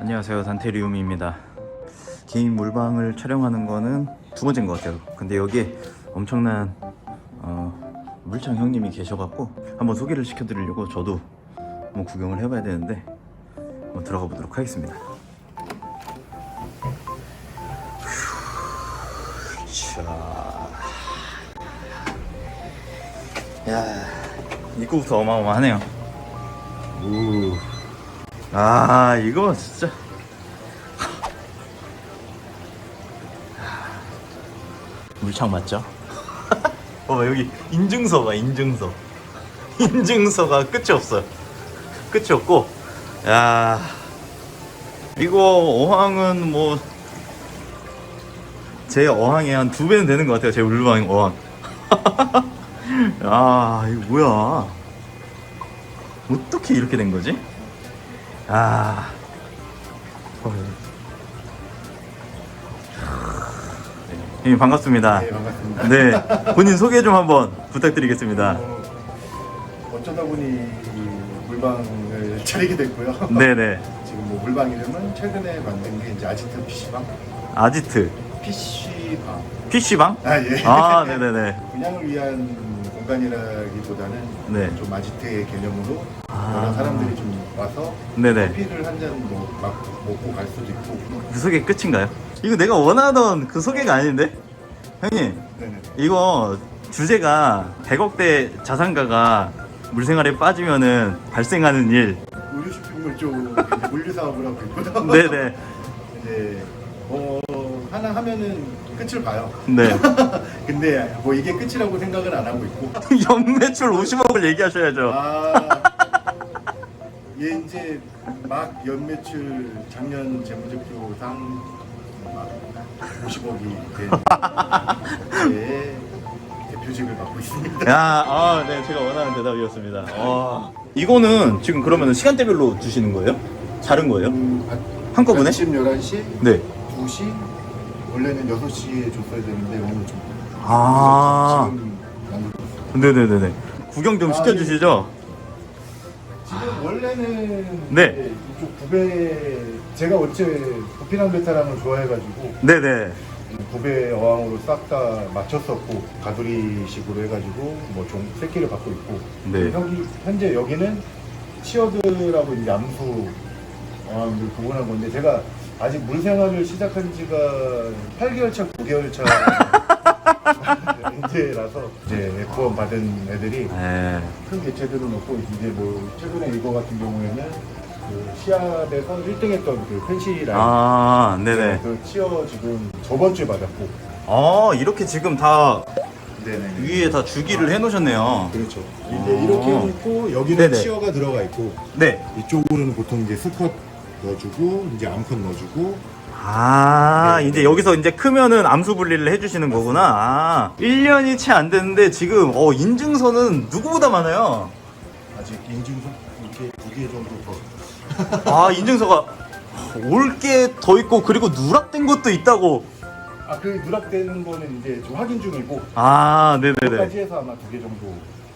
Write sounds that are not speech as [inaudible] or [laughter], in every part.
안녕하세요 단테리움입니다 개인 물방을 촬영하는 거는 두 번째인 것 같아요 근데 여기에 엄청난 어, 물창 형님이 계셔갖고 한번 소개를 시켜드리려고 저도 한번 구경을 해봐야 되는데 한번 들어가 보도록 하겠습니다. 야 입구부터 어마어마하네요 우. 아 이거 진짜. 물창 맞죠? [laughs] 봐봐 여기 인증서가 인증서. 인증서가 끝이 없어요. 끝이 없고. 야. 이거 어항은 뭐 제 어항의 한두 배는 되는 것 같아요 제 울방 어항. 야 [laughs] 이거 뭐야? 어떻게 이렇게 된 거지? 아. 어. 네, 반갑습니다. 네, 반갑습니다. 네, 본인 소개 좀 한번 부탁드리겠습니다. 어, 어쩌다 보니 이 물방을 차리게 됐고요. 네네. 지금 뭐 물방 이름은 최근에 만든 게 이제 아지트 PC방? 아지트 PC방. PC방? 아, 예. 아, 네네네. 분양을 위한 공간이라기보다는 네. 좀 아지트의 개념으로 아. 여러 사람들이 좀 와서 네네. 커피를 한잔뭐막 먹고 갈 수도 있고. 그 소개 끝인가요? 이거 내가 원하던 그 소개가 아닌데? 형님, 네네. 이거 주제가 100억대 자산가가 물생활에 빠지면은 발생하는 일. 의류 쇼핑몰 쪽 물류 사업을 하고 있고요. [laughs] 네네. 이제 뭐 하나 하면은 끝을 봐요. 네. [laughs] 근데 뭐 이게 끝이라고 생각은 안 하고 있고 [laughs] 연매출 50억을 얘기하셔야죠. 아, 얘 이제 막 연매출 작년 재무제표상 막 50억이 된 예, [laughs] 대표직을 맡고 있습니다. 야, 아, 네, 제가 원하는 대답이었습니다. 와. 이거는 지금 그러면 시간대별로 주시는 거예요? 자른 거예요? 음, 아- 한꺼번에? 아침 11시, 네. 2시, 원래는 6시에 줬어야 되는데 오늘 좀 아, 지금. 네네네네. 구경 좀 아, 시켜주시죠. 지금 원래는 네. 이제 이쪽 구배 제가 원체 부피랑 베타랑을 좋아해가지고 네네. 구배 어항으로 싹 다 맞췄었고 가두리식으로 해가지고 뭐좀 새끼를 받고 있고 네. 여기 현재 여기는 치어드라고 이제 암수 어항을 구분한 건데 제가 아직 물 생활을 시작한 지가 8개월 차, 9개월 차 [laughs] 이제라서 이제 F1 받은 애들이 네. 큰 개체들은 없고 이제 뭐 최근에 이거 같은 경우에는 그 시합에서 1등했던 그 펜시 라인 아, 네네. 그 치어 지금 저번 주에 받았고 아, 이렇게 지금 다 네네 위에 다 주기를 해놓으셨네요. 그렇죠 아. 이제 이렇게 있고 여기는 네네. 치어가 들어가 있고 네. 이쪽으로는 보통 이제 스컷 넣어주고 이제 암컷 넣어주고 아, 네. 이제 여기서 이제 크면은 암수 분리를 해주시는 거구나. 아, 1년이 채 안 됐는데 지금, 어, 인증서는 누구보다 많아요. 아직 인증서 이렇게 두 개 정도 더 아, 인증서가 올게 더 있고, 그리고 누락된 것도 있다고. 아 그 누락되는 거는 이제 좀 확인 중이고 아, 네네네. 그까지 해서 아마 두 개 정도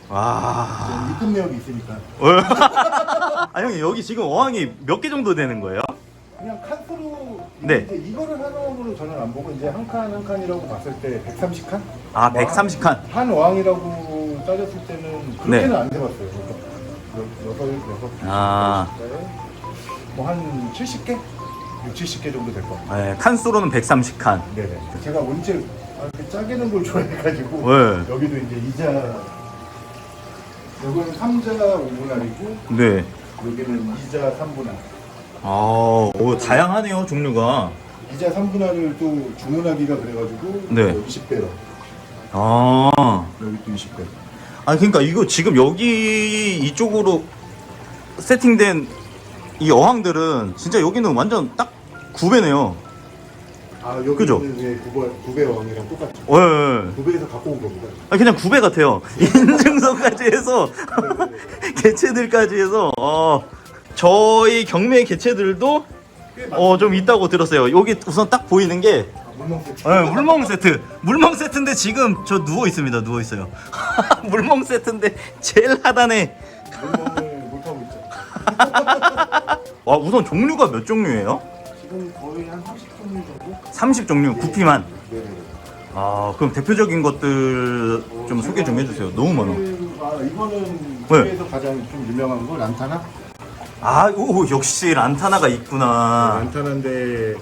와. 입금 내역이 있으니까 [laughs] 아, 형님, 여기 지금 어항이 몇 개 정도 되는 거예요? 그냥 칸수로 네. 이제 이거를 하나로 저는 안 보고 이제 한 칸 한 칸이라고 봤을 때 130칸? 아, 130칸. 한 어항이라고 따졌을 때는 그렇게는 네. 안 돼봤어요. 여- 여섯 여섯 아. 뭐한 70개, 6, 70개 정도 될 것 같아요. 네, 칸수로는 130칸. 네네. 제가 언제 아, 이렇게 짜게는 걸 좋아해가지고 네. 여기도 이제 이자 여기는 3자 5분할이고 네. 여기는 2자 3분할. 아, 오, 다양하네요, 종류가. 이자 3분할을 또 주문하기가 그래가지고 네. 20배로 아. 여기 또 20배. 아 그러니까 이거 지금 여기 이쪽으로 세팅된 이 어항들은 진짜 여기는 완전 딱 9배네요. 아 여기는 그죠? 예, 9배, 9배 어항이랑 똑같죠. 예, 예. 9배에서 갖고 온 겁니다. 아, 그냥 9배 같아요. 인증서까지 해서 네네네. [laughs] 개체들까지 해서 어, 저희 경매 개체들도 꽤 어, 좀 있다고 들었어요. 여기 우선 딱 보이는 게 아, 물멍 세트. 예, 물멍 세트. 물멍 세트인데 지금 저 누워 있습니다. 누워 있어요. [laughs] 물멍 세트인데 제일 하단에 물멍을 못 하고 있죠. [laughs] 와 우선 종류가 몇 종류예요? 지금 거의 한 30종류 정도? 30종류 구피만. 아 그럼 대표적인 것들 좀 소개 좀 해주세요. 너무 많아. 아 이거는 네. 국내에서 가장 좀 유명한 거 란타나? 아, 오, 역시 란타나가 있구나. 란타나인데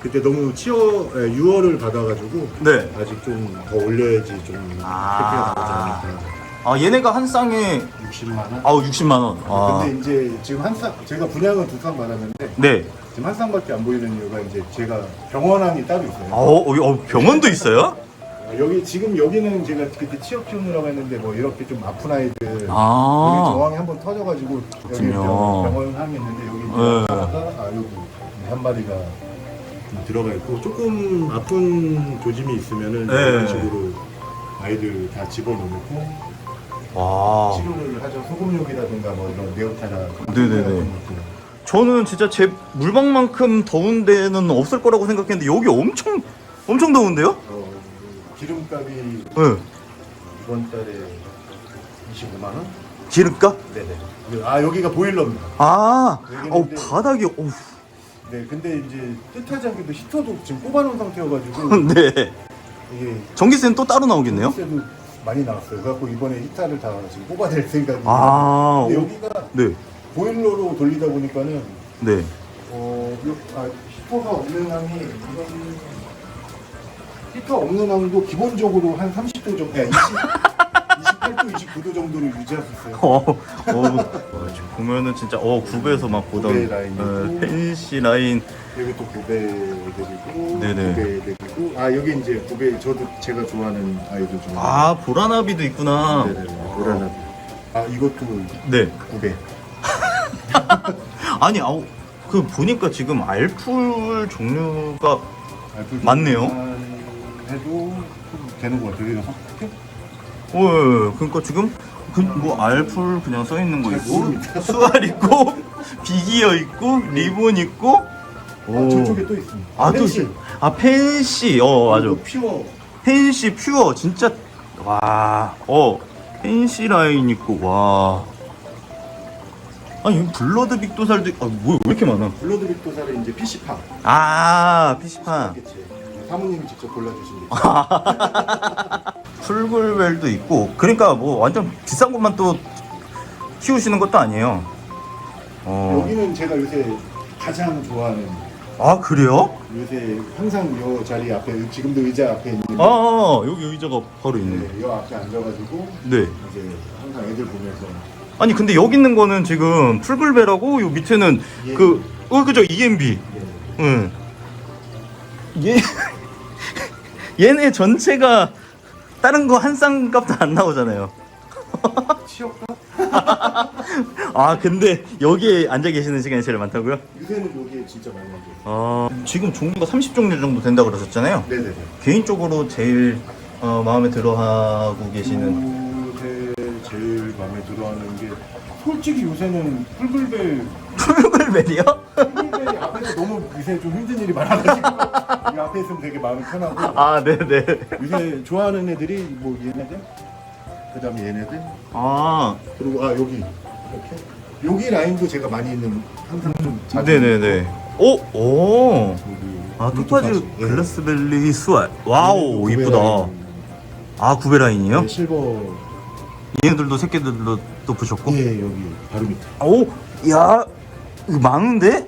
그때 너무 치어 예, 유어를 받아가지고 네. 아직 좀 더 올려야지 좀 아. 아... 나오지 않을까. 아, 얘네가 한 쌍에 60만 원. 아우 60만 원. 아, 근데 이제 지금 한 쌍, 제가 분양은 두쌍 받았는데 네. 지금 한 쌍밖에 안 보이는 이유가 이제 제가 병원항이 따로 있어요. 어, 어, 어, 병원도 있어요? 아, 여기 지금 여기는 제가 그때 취업 키우느라고 했는데 뭐 이렇게 좀 아픈 아이들 여기 아, 저항이 한번 터져가지고 여기 그렇군요. 병- 병원항이 있는데 여기 이제 네. 하나가 아 여기 한 마리가 좀 들어가 있고 조금 아픈 조짐이 있으면은 네. 이런 식으로 아이들 다 집어넣고 와. 치료를 하죠 소금욕이라든가 뭐 이런 네오타나 네네네. 같은 것들. 저는 진짜 제 물방만큼 더운 데는 없을 거라고 생각했는데 여기 엄청 엄청 더운데요? 어, 기름값이 네. 이번 달에 25만 원? 기름값? 네네. 아 여기가 보일러입니다. 아, 여기는 어 근데- 바닥이, 어, 네, 근데 이제 뜻하지 않게도 히터도 지금 꼽아놓은 상태여가지고 [laughs] 네. 이게 전기세는 또 따로 나오겠네요? 세도 많이 나왔어요. 그래갖고 이번에 히터를 다 지금 뽑아낼 생각이. 아, 근데 오, 여기가 네, 보일러로 돌리다 보니까는 네. 어, 요- 아, 히터가 없는 항이 이건 히터 없는 항도 기본적으로 한 30도 정도, 야, 20, 28도, 29도 정도를 유지할 수 있어요. 어, 어, 지금 보면은 진짜 어 구배에서 막 보던 구배 라인이고. 어, 펜시 라인 여기 또 고배들이고, 네네. 고배들이고, 아 여기 이제 고배 저도 제가 좋아하는 아이들 중. 아 보라나비도 있구나. 네네네. 보라나비. 아 이것도 네. 고배. 아니 아우 그 보니까 지금 알풀 종류가 알풀 맞네요. 해도 좀 되는 것 같아요. 여기가 섞여? 어 그러니까 지금 그 뭐 알풀 그냥 써 있는 거 있고. 수알 있고 [laughs] 비기어 있고 리본 있고 아, 저쪽에 또 있습니다. 아 또 펜시. 아 펜시 어 맞아 퓨어. 펜시 퓨어 진짜 와 어 펜시 라인 있고 와 아니 블러드 빅도살도 있- 아 뭐야 왜 이렇게 많아 블러드 빅도사를 이제 PC파. 아 PC판 그치. 사모님이 직접 골라주신 게. [laughs] 풀글웰도 있고 그러니까 뭐 완전 비싼 것만 또 키우시는 것도 아니에요 어. 여기는 제가 요새 가장 좋아하는 아 그래요? 요새 항상 요 자리 앞에 지금도 의자 앞에 있는 아, 아 여기 의자가 바로 있네 네, 요 앞에 앉아가지고 네 이제 항상 애들 보면서 아니 근데 여기 있는 거는 지금 풀글벨하고 요 밑에는 그어 그죠 EMB 네. 응. 얘 얘네 전체가 다른 거 한 쌍값도 안 나오잖아요. [laughs] 아 근데 여기에 앉아 계시는 시간이 제일 많다고요? 요새는 여기에 진짜 많이 앉아요. 아 지금 종류가 30종류 정도 된다 고 그러셨잖아요. 네네네. 개인적으로 제일 어, 마음에 들어하고 계시는 마음에 들어하는 게 솔직히 요새는 풀글벨 풀글벨이요? 풀글벨이 앞에서 너무 요새 좀 힘든 일이 많아가지고 [laughs] 이 앞에 있으면 되게 마음이 편하고 아 네네. 요새 좋아하는 애들이 뭐 얘네들 그 다음에 얘네들 아 그리고 아 여기 이렇게 여기 라인도 제가 많이 있는 항상 좀 자주 네네네. 오 오. 여기 아. 토파즈 예. 글라스벨리 수알. 와우 이쁘다. 아 구베라인이요? 네, 실버 얘네들도 새끼들도 또 부셨고. 예 여기 바로 밑에 오, 야, 이거 많은데?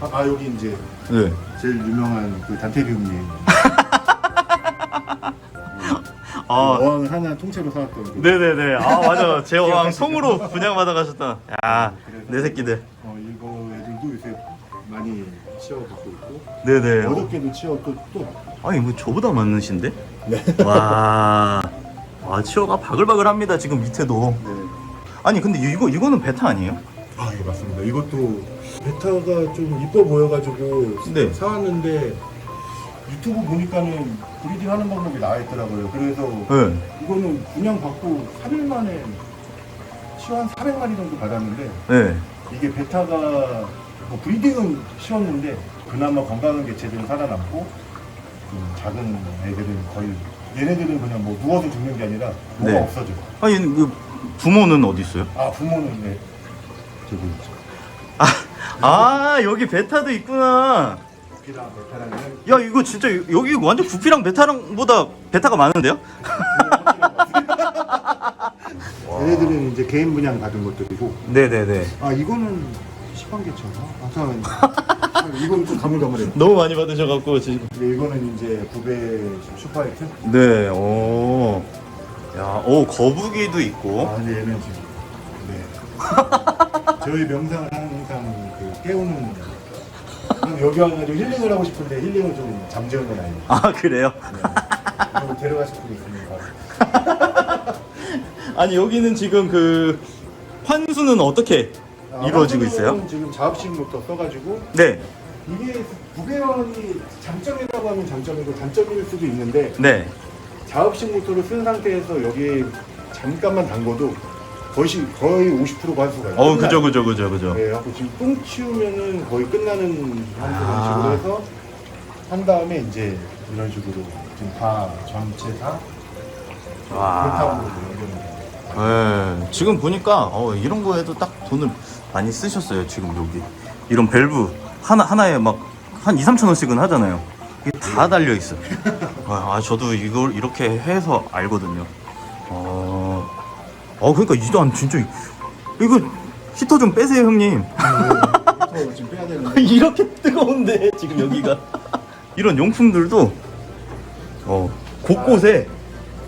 아, 아 여기 이제 네. 제일 유명한 그 단테리움님 [laughs] 아, 어항을 하나 통째로 사왔던 그 네네네. 아 맞아. [laughs] 제 어항 통으로 분양받아 가셨다. 야, 내 새끼들. 어, 이거 애들도 요새 많이 치워듣고 있고 네네. 어저께도 치워 또, 또 아니 뭐 저보다 많으신데? 네. 와, [laughs] 와 치어가 바글바글합니다 지금 밑에도. 네. 아니 근데 이거 이거는 베타 아니에요? 아, 예, 맞습니다. 이것도 베타가 좀 이뻐 보여가지고 네. 사왔는데 유튜브 보니까는 브리딩 하는 방법이 나와 있더라고요. 그래서 네. 이거는 분양 받고 3일 만에 치어 한 400마리 정도 받았는데 네. 이게 베타가 뭐 브리딩은 쉬웠는데 그나마 건강한 개체들은 살아남고 좀 작은 애들은 거의 얘네들은 그냥 뭐 누워서 죽는 게 아니라 뭐가 네. 없어져. 아니 그 부모는 어디 있어요? 아 부모는 네 저기 있죠. 아 여기 베타도 있구나. 부피랑 베타랑은 야 이거 진짜 여- 여기 완전 부피랑 베타랑보다 베타가 많은데요? [laughs] 얘네들은 이제 개인 분양 받은 것들이고 네네네. 아 이거는 시판개처나 아무튼 [laughs] 이건 좀 가물가물해요 너무 많이 받으셔갖고 지금. 근데 이거는 이제 구배 슈퍼하이트 네. 오. 야, 오 거북이도 있고. 아 근데 얘는 지금 네 [laughs] 저희 명상을 항상 그 깨우는 여기 와가지고 힐링을 하고 싶은데 힐링을 좀 잠재우는 아이 아 그래요? 네. 좀 데려가실 분 있습니다 [laughs] 아니 여기는 지금 그 환수는 어떻게 아, 이루어지고 있어요? 지금 자업식부터 써가지고 네. 이게 구배원이 장점이라고 하면 장점이고 단점일 수도 있는데 네. 자업식 모터를 쓴 상태에서 여기에 잠깐만 담궈도 거의 시- 거의 50%가 환수가 있어요. 어 그죠 그죠 그죠 그죠. 네, 하고 지금 똥 치우면은 거의 끝나는 한 아. 식으로 해서 한 다음에 이제 이런 식으로 지금 다 전체 다 와. 그렇다고 연결을 네. 지금 보니까 어, 이런 거에도 딱 돈을 많이 쓰셨어요. 지금 여기 이런 밸브 하나 하나에 막 한 2, 3천 원씩은 하잖아요. 이게 다 달려 있어. 요 [laughs] 아, 저도 이걸 이렇게 해서 알거든요. 어. 어 그러니까 이단 진짜 이- 이거 히터 좀 빼세요, 형님. 네, 지금 빼야 되는데 [laughs] 이렇게 뜨거운데 지금 여기가 [laughs] 이런 용품들도 어 곳곳에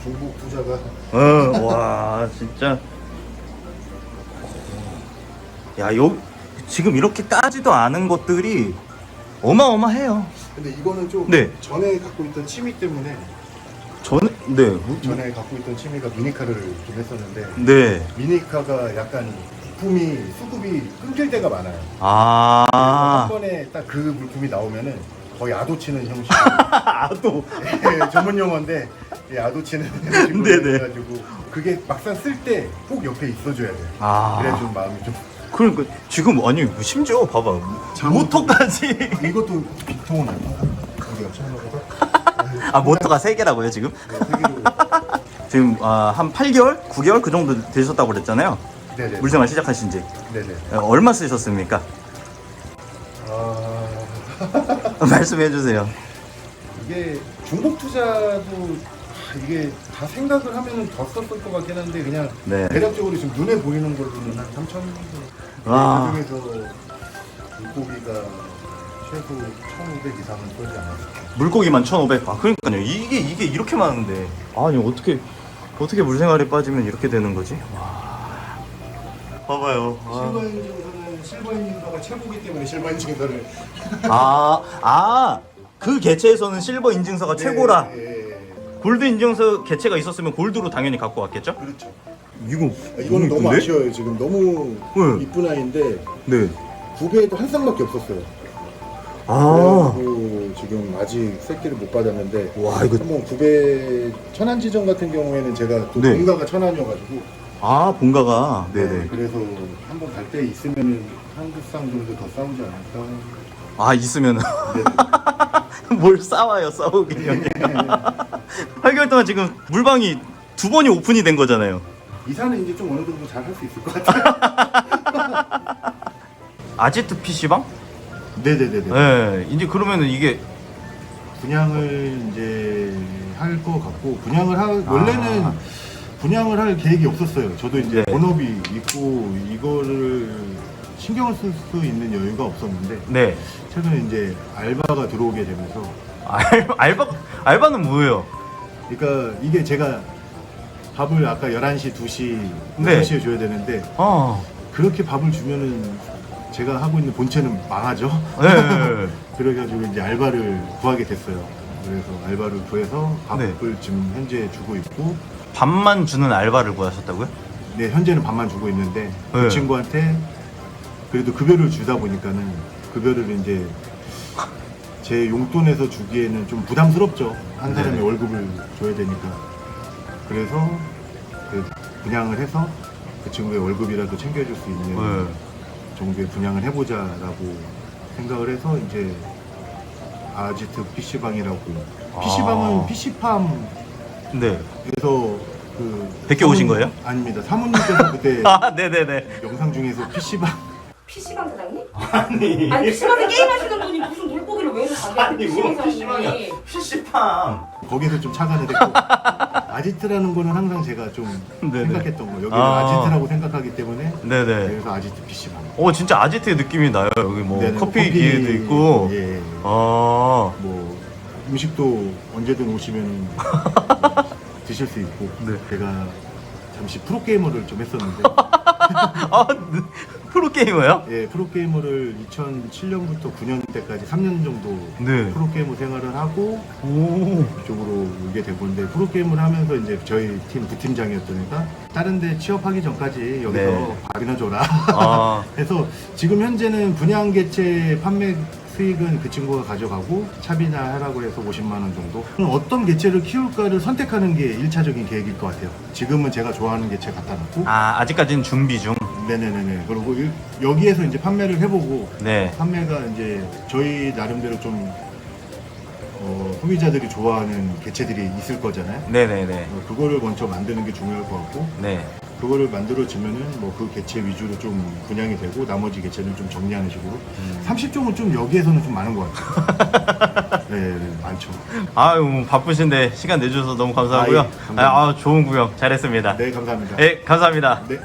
중국 부자가 어, 와 진짜 야 요 지금 이렇게 까지도 않은 것들이 어마어마해요. 근데 이거는 좀 네. 전에 갖고 있던 취미 때문에 저는 네, 전에 갖고 있던 취미가 미니카를 좀 했었는데 네, 미니카가 약간 부품이 수급이 끊길 때가 많아요. 한 아, 번에 딱 그 물품이 나오면은 거의 아도 치는 형식. [laughs] 아도 예, 전문 용어인데 예, 아도 치는 [laughs] 형식으로 네네. 해가지고 그게 막상 쓸 때 꼭 옆에 있어줘야 돼요. 아. 그래 좀 마음이 좀. 그러니까 지금 아니 뭐 심지어 봐봐 모터까지 이것도 비통은 아닌가? 우리가 처음으로 [laughs] 아 모터가 세 개라고요 지금? 네. 지금 아, 한 8개월, 9개월 그 정도 되셨다고 그랬잖아요. 네네. 물생활 시작하신 지 네네. 어, 얼마 쓰셨습니까? 아 [laughs] 말씀해 주세요. 이게 중복 투자도 아, 이게 다 생각을 하면은 더 썼을 것 같긴 한데 그냥 네. 대략적으로 지금 눈에 보이는 걸로는 한 3천 정도. 와. 그 중에서 물고기가 최소 1,500 이상은 쏠지 않았을까. 물고기만 1,500. 아, 그러니까요. 이게 이게 이렇게 많은데. 아니, 어떻게 어떻게 물생활에 빠지면 이렇게 되는 거지? 와. 봐봐요. 실버 인 증서는 실버 인 증서가 최고기 때문에 실버 인 증서를 아, 아. 그 개체에서는 실버 인증서가 [laughs] 최고라. 예, 예, 예. 골드 인증서 개체가 있었으면 골드로 당연히 갖고 왔겠죠? 그렇죠. 이거 이거는 너무 아쉬워요. 지금 너무 네. 이쁜 아이인데 네. 구배에도 한 쌍밖에 없었어요. 아. 그래가지고 지금 아직 새끼를 못 받았는데 와, 이거 한번 구배 천안 지점 같은 경우에는 제가 또 네. 본가가 천안이어가지고 아, 본가가. 네, 네. 그래서 한번 갈 때 있으면은 한두 쌍 정도 더 싸우지 않을까. 아, 있으면 네. [laughs] 뭘 싸워요, 싸우긴 형님. [laughs] [laughs] 8개월 동안 지금 물방이 두 번이 오픈이 된 거잖아요. 이사는 이제 좀 어느 정도 잘 할 수 있을 것 같아요. [laughs] 아지트 PC방? 네네네네. 네, 이제 그러면은 이게 분양을 이제 할 것 같고 분양을 하 원래는 아. 분양을 할 계획이 없었어요. 저도 이제 네. 본업이 있고 이거를 신경을 쓸 수 있는 여유가 없었는데 네 최근에 이제 알바가 들어오게 되면서 알바 알바 알바는 뭐예요? 그러니까 이게 제가 밥을 아까 11시, 2시, 네. 6시에 줘야 되는데 아, 그렇게 밥을 주면은 제가 하고 있는 본체는 망하죠. 네. [laughs] 그래가지고 이제 알바를 구하게 됐어요. 그래서 알바를 구해서 밥을 네. 지금 현재 주고 있고 밥만 주는 알바를 구하셨다고요? 네, 현재는 밥만 주고 있는데 네. 그 친구한테 그래도 급여를 주다 보니까는 급여를 이제 제 용돈에서 주기에는 좀 부담스럽죠. 한 사람이 네. 월급을 줘야 되니까. 그래서 그 분양을 해서 그 친구의 월급이라도 챙겨줄 수 있는 네. 정도의 분양을 해보자라고 생각을 해서 이제 아지트 PC방이라고 아. PC방은 PC팜 네. 그래서 그 베껴 오신 사모님- 거예요? 아닙니다. 사모님께서 그때 [laughs] 아, 네네네. 영상 중에서 PC방 PC방 사장님? [laughs] 아니. 아니 PC방에 게임하시는 분이 무슨 물고기를 왜 가게 아니 뭐 PC방 PC방이야. PC방. 거기서 좀 착안을 했고. [laughs] 아지트라는 거는 항상 제가 좀 네네. 생각했던 거 여기는 아. 아. 지트라고 생각하기 때문에 네네. 그래서 아지트 PC방. 오 진짜 아지트 느낌이 나요. 여기 뭐 네네, 커피 기계도 있고. 예. 아. 뭐 음식도 언제든 오시면 [laughs] 드실 수 있고. 네. 제가 잠시 프로게이머를 좀 했었는데. 아, 프로게이머요? 예, 프로게이머를 2007년부터 9년 때까지 3년 정도 네. 프로게이머 생활을 하고 오 이쪽으로 오게 된 건데 프로게이머를 하면서 이제 저희 팀 부팀장이었던 애가 다른 데 취업하기 전까지 여기서 네. 밥이나 줘라 아, [laughs] 해서 지금 현재는 분양 개체 판매 수익은 그 친구가 가져가고 차비나 하라고 해서 50만 원 정도 그럼 어떤 개체를 키울까를 선택하는 게 1차적인 계획일 것 같아요 지금은 제가 좋아하는 개체 갖다 놓고 아 아직까지는 준비 중. 네네네네 그리고 일- 여기에서 이제 판매를 해보고 네. 판매가 이제 저희 나름대로 좀 어, 소비자들이 좋아하는 개체들이 있을 거잖아요 네네네. 어, 그거를 먼저 만드는 게 중요할 것 같고 네. 그거를 만들어지면은 뭐 그 개체 위주로 좀 분양이 되고 나머지 개체는 좀 정리하는 식으로 음. 30종은 좀 여기에서는 좀 많은 것 같아요 [laughs] 네, 네 많죠 아유 뭐 바쁘신데 시간 내주셔서 너무 감사하고요. 아, 예, 감사합니다. 아, 아, 좋은 구경 잘했습니다. 네 감사합니다 네, 감사합니다. 네.